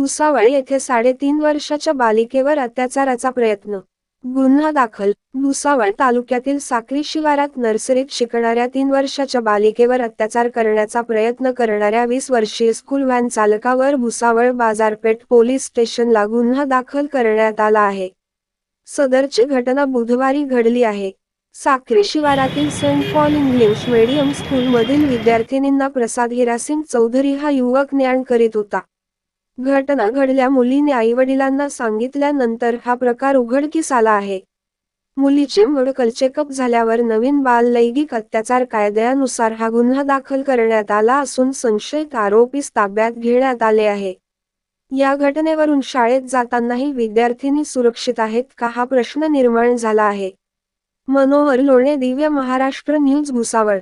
भुसावळ येथे साडेतीन वर्षाच्या बालिकेवर अत्याचाराचा प्रयत्न. गुन्हा दाखल. भुसावळ तालुक्यातील साक्री शिवारात नर्सरीत शिकणाऱ्या तीन वर्षाच्या बालिकेवर अत्याचार करण्याचा प्रयत्न करणाऱ्या वीस वर्षीय स्कूल व्हॅन चालकावर भुसावळ बाजारपेठ पोलीस स्टेशनला गुन्हा दाखल करण्यात आला आहे. सदरची घटना बुधवारी घडली आहे. साक्री शिवारातील सेंट पॉल इंग्लिश मीडियम स्कूलमधील विद्यार्थिनींना प्रसाद हिरासिंग चौधरी हा युवक ज्ञान करीत होता. घटना घडल्या मुलीने आईवडिलांना सांगितल्यानंतर हा प्रकार उघडकीस आला आहे. मुलीचे मेडिकल चेकअप झाल्यावर नवीन बाल लैंगिक अत्याचार कायद्यानुसार हा गुन्हा दाखल करण्यात आला असून संशयित आरोपीस ताब्यात घेण्यात आले आहे. या घटनेवरून शाळेत जातानाही विद्यार्थिनी सुरक्षित आहेत का हा प्रश्न निर्माण झाला आहे. मनोहर लोणे दिव्य महाराष्ट्र न्यूज भुसावळ.